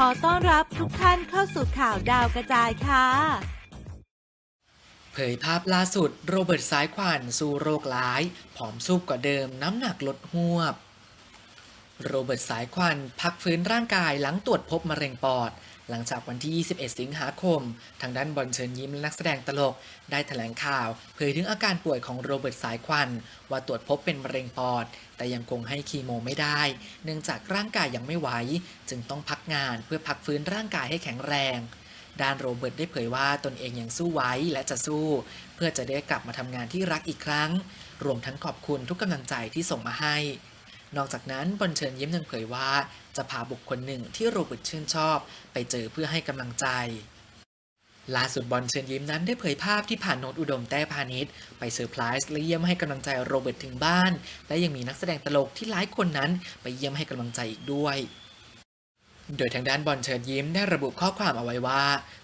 ขอต้อนรับทุกท่านเข้าสู่ข่าวดาวกระจายค่ะ เผยภาพล่าสุดโรเบิร์ตสายควันสู้โรคร้าย ผอมซูบกว่าเดิมน้ำหนักลดหวบ โรเบิร์ตสายควันพักฟื้นร่างกายหลังตรวจพบมะเร็งปอด หลังจากวันที่ 21 สิงหาคม ทางด้านบอลเชิญยิ้มและนักแสดงตลก ได้แถลงข่าวเผยถึงอาการป่วยของโรเบิร์ตสายควัน ว่าตรวจพบเป็นมะเร็งปอด แต่ยังคงให้คีโมไม่ได้ เนื่องจากร่างกายยังไม่ไหว จึงต้องพักงานเพื่อพักฟื้นร่างกายให้แข็งแรงด้านโรเบิร์ตได้เผยว่าตนเองยังสู้ไว้และจะสู้ เพื่อจะได้กลับมาทำงานที่รักอีกครั้ง รวมทั้งขอบคุณทุกกำลังใจที่ส่งมาให้ นอกจากนั้นบอลเชิญยิ้มยังเผยว่า จะพาบุคคลหนึ่งที่โรเบิร์ตชื่นชอบ ไปเจอเพื่อให้กำลังใจล่าสุดบอลเชิญยิ้มนั้นได้เผยภาพที่ผ่านโนตอุดมแต้พาณิชย์ไปเซอร์ไพรส์และเยี่ยมให้กำลังใจโรเบิร์ตถึงบ้าน และยังมีนักแสดงตลกที่หลายคนนั้นไปเยี่ยมให้กำลังใจอีกด้วย โดยทางด้านบอลเชิญยิ้มได้ระบุข้อความเอาไว้ว่า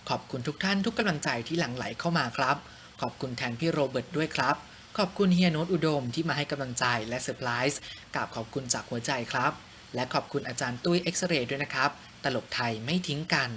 ขอบคุณทุกท่านทุกกำลังใจที่หลั่งไหลเข้ามาครับ ขอบคุณแทนพี่โรเบิร์ตด้วยครับ ขอบคุณเฮียโนตอุดมที่มาให้กำลังใจและเซอร์ไพรส์กราบขอบคุณจากหัวใจครับ และขอบคุณอาจารย์ตุ้ยเอ็กซเรย์ด้วยนะครับ ตลกไทยไม่ทิ้งกัน